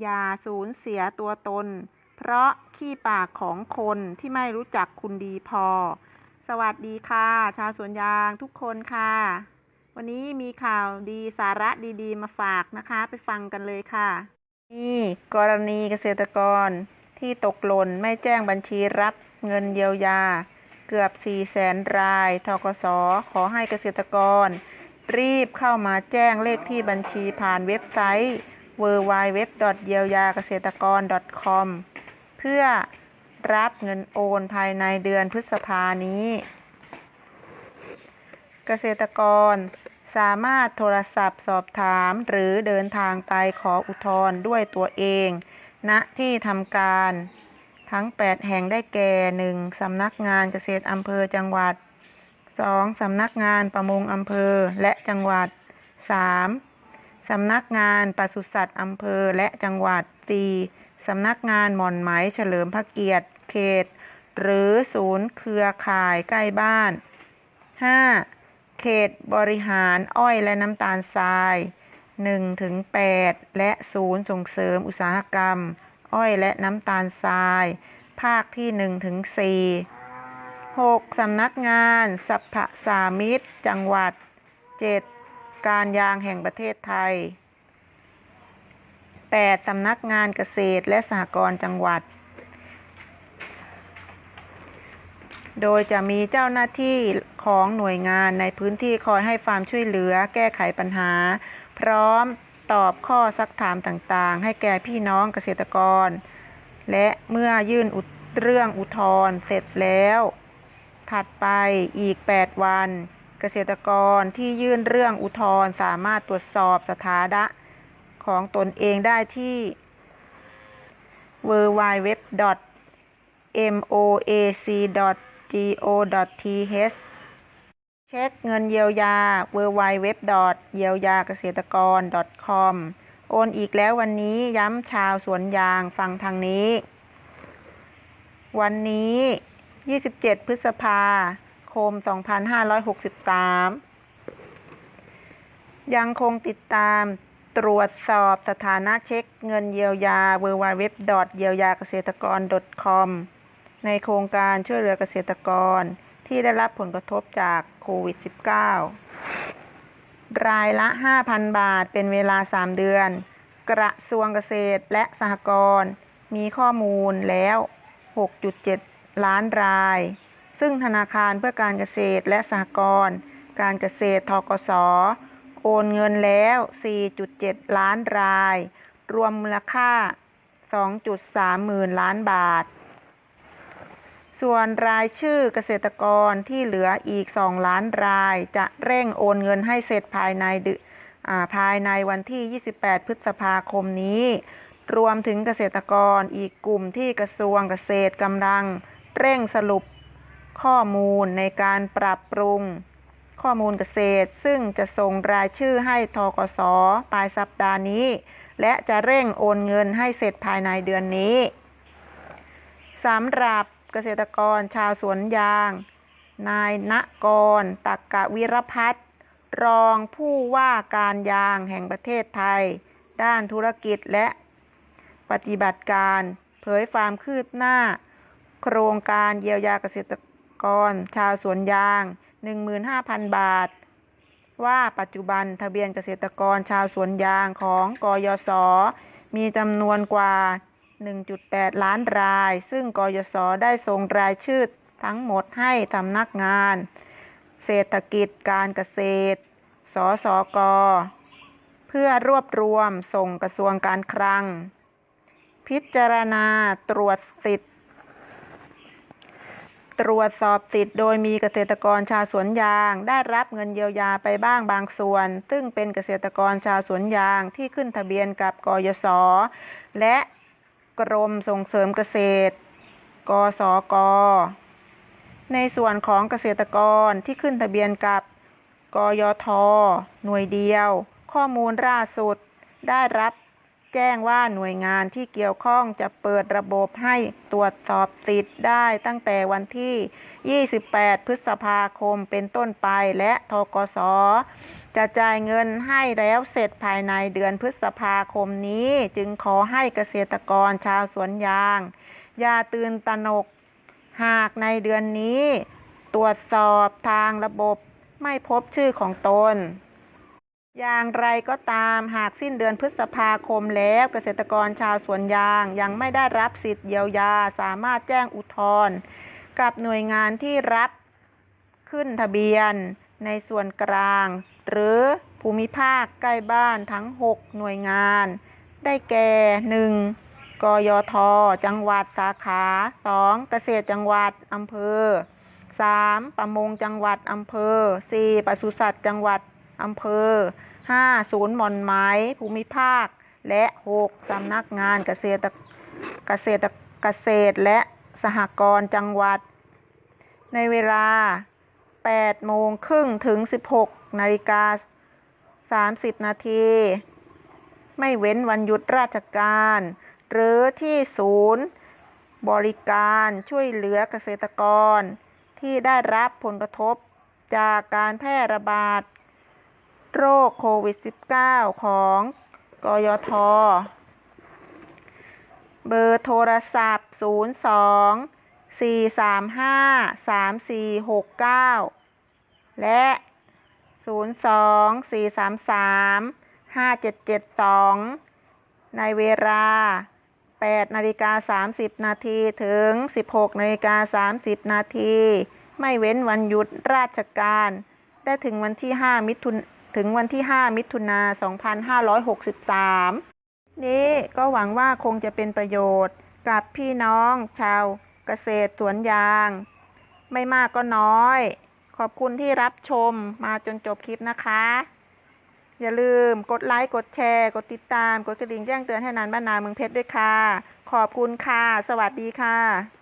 อย่าสูญเสียตัวตน เพราะขี้ปากของคนที่ไม่รู้จักคุณดีพอ สวัสดีค่ะ ชาวสวนยางทุกคนค่ะ วันนี้มีข่าวดีสาระดีๆ มาฝากนะคะ ไปฟังกันเลยค่ะ นี่ กรณีเกษตรกรที่ตกหล่นไม่แจ้งบัญชีรับเงินเยียวยา เกือบ 4 แสนรายทกสขอให้เกษตรกร รีบเข้ามาแจ้งเลขที่บัญชีผ่านเว็บไซต์ w w w เยียวยาเกษตรกร .com เพื่อรับเงินโอนภายในเดือนพฤษภานี้ เกษตรกรสามารถโทรศัพท์สอบถามหรือเดินทางไปขออุทธรณ์ด้วยตัวเอง ณที่ทำการทั้ง 8 แห่งได้แก่ 1. สำนักงานเกษตรอำเภอจังหวัด 2. สำนักงานประมงอำเภอและจังหวัด 3. สำนักงานปศุสัตว์อำเภอและจังหวัด 4. สำนักงานหม่อนไหมเฉลิมพระเกียรติ เขต หรือศูนย์เครือข่ายใกล้บ้าน 5. เขตบริหารอ้อยและน้ำตาลทราย 1-8 และศูนย์ส่งเสริมอุตสาหกรรม อ้อยและน้ำตาลทราย ภาคที่ 1-4 6. สำนักงานสัพพะสามิตจังหวัด 7. การยางแห่งประเทศไทย 8. สำนักงานเกษตรและสหกรณ์จังหวัด โดยจะมีเจ้าหน้าที่ของหน่วยงานในพื้นที่คอยให้ความช่วยเหลือแก้ไขปัญหา พร้อมตอบข้อซักถามต่างๆ ให้แก่พี่น้องเกษตรกร และเมื่อยื่นเรื่องอุทธรณ์เสร็จแล้ว ถัดไปอีก 8 วัน เกษตรกรที่ยื่นเรื่องอุทธรณ์สามารถตรวจสอบสถานะของตนเองได้ที่ www.moac.go.th เช็คเงินเยียวยา www. เยียวยาเกษตรกร .com โอนอีกแล้ววันนี้ย้ำชาวสวนยางฟังทางนี้ วันนี้ 27 พฤษภาคม ม 2563 ยังคงติดตามตรวจสอบสถานะเช็คเงินเยียวยา www. เยียวยาเกษตรกร .com ในโครงการช่วยเหลือเกษตรกรที่ได้รับผลกระทบจากโควิด -19 รายละ 5,000 บาทเป็นเวลา 3 เดือน กระทรวงเกษตรและสหกรณ์มีข้อมูลแล้ว 6.7 ล้านราย ซึ่งธนาคารเพื่อการเกษตรและสหกรณ์การเกษตรทกสโอนเงินแล้ว 4.7 ล้านราย รวมมูลค่า 2.3 หมื่นล้านบาท ส่วนรายชื่อเกษตรกรที่เหลืออีก 2 ล้านราย จะเร่งโอนเงินให้เสร็จภายในดือนอ่าภายในวันที่ 28 พฤษภาคมนี้ รวมถึงเกษตรกรอีกกลุ่มที่กระทรวงเกษตรกำลัง เร่งสรุป ข้อมูลในการปรับปรุง ข้อมูลเกษตร ซึ่งจะส่งรายชื่อให้ทกสปลายสัปดาห์นี้ และจะเร่งโอนเงินให้เสร็จภายในเดือนนี้สำหรับเกษตรกรชาวสวนยาง นายณกรตักกะวิรพัฒน์รองผู้ว่าการยางแห่งประเทศไทย ด้านธุรกิจและปฏิบัติการ เผยความคืบหน้า โครงการเยียวยาเกษตร กร ชาวสวนยาง 15,000 บาท ว่าปัจจุบันทะเบียนเกษตรกรชาวสวนยางของกยศมีจำนวนกว่า 1.8 ล้านราย ซึ่งกยศได้ส่งรายชื่อทั้งหมดให้สำนักงาน เศรษฐกิจการเกษตร สสก เพื่อรวบรวมส่งกระทรวงการคลัง พิจารณาตรวจสิทธิ ตรวจสอบสิทธิ์โดยมีเกษตรกรชาวสวนยาง ได้รับเงินเยียวยาไปบ้างบางส่วน ซึ่งเป็นเกษตรกรชาวสวนยางที่ขึ้นทะเบียนกับกยศและกรมส่งเสริมเกษตร กสก ในส่วนของเกษตรกรที่ขึ้นทะเบียนกับกยท หน่วยเดียว ข้อมูลล่าสุด ได้รับ แจ้งว่าหน่วยงานที่เกี่ยวข้องจะเปิดระบบให้ตรวจสอบสิทธิ์ได้ตั้งแต่วันที่ 28 พฤษภาคมเป็นต้นไปและทกสจะจะจ่ายเงินให้แล้วเสร็จภายในเดือนพฤษภาคมนี้ จึงขอให้เกษตรกรชาวสวนยาง อย่าตื่นตระหนก หากในเดือนนี้ ตรวจสอบทางระบบไม่พบชื่อของตน อย่างไรก็ตามหากสิ้นเดือนพฤษภาคมแล้วเกษตรกรชาวสวนยางยังไม่ได้รับสิทธิ์เยียวยาสามารถแจ้งอุทธรณ์กับหน่วยงานที่รับขึ้นทะเบียนในส่วนกลาง หรือภูมิภาคใกล้บ้านทั้ง 6 หน่วยงาน ได้แก่ 1. กยท จังหวัดสาขา 2. เกษตรจังหวัดอำเภอ 3. ประมงจังหวัดอำเภอ 4. ปศุสัตว์จังหวัดอำเภอ 5. ศูนย์หม่อนไหมภูมิภาค และ 6. สำนักงานเกษตรเกษตรเกษตรและสหกรณ์จังหวัด ในเวลา8โมงครึ่งถึง 16นาฬิกา30 นาที ไม่เว้นวันหยุดราชการ หรือที่ศูนย์บริการช่วยเหลือเกษตรกรที่ได้รับผลกระทบจากการแพร่ระบาด โรคโควิด -19 ของกยท เบอร์โทรศัพท์ 02 435 3469 และ 02 433 5772 ในเวลา 8 นาฬิกา 30 นาทีถึง 16 นาฬิกา 30 นาทีไม่เว้นวันหยุดราชการ ได้ถึงวันที่ 5 มิถุน ถึงวันที่ 5 มิถุนา2563 นี้ก็หวังว่าคงจะเป็นประโยชน์กับพี่น้องชาวเกษตรสวนยาง ไม่มากก็น้อย ขอบคุณที่รับชมมาจนจบคลิปนะคะ อย่าลืมกดไลค์ กดแชร์ กดติดตาม กดกระดิ่งแจ้งเตือนให้นานบ้านนาเมืองเพชรด้วยค่ะ ขอบคุณค่ะ สวัสดีค่ะ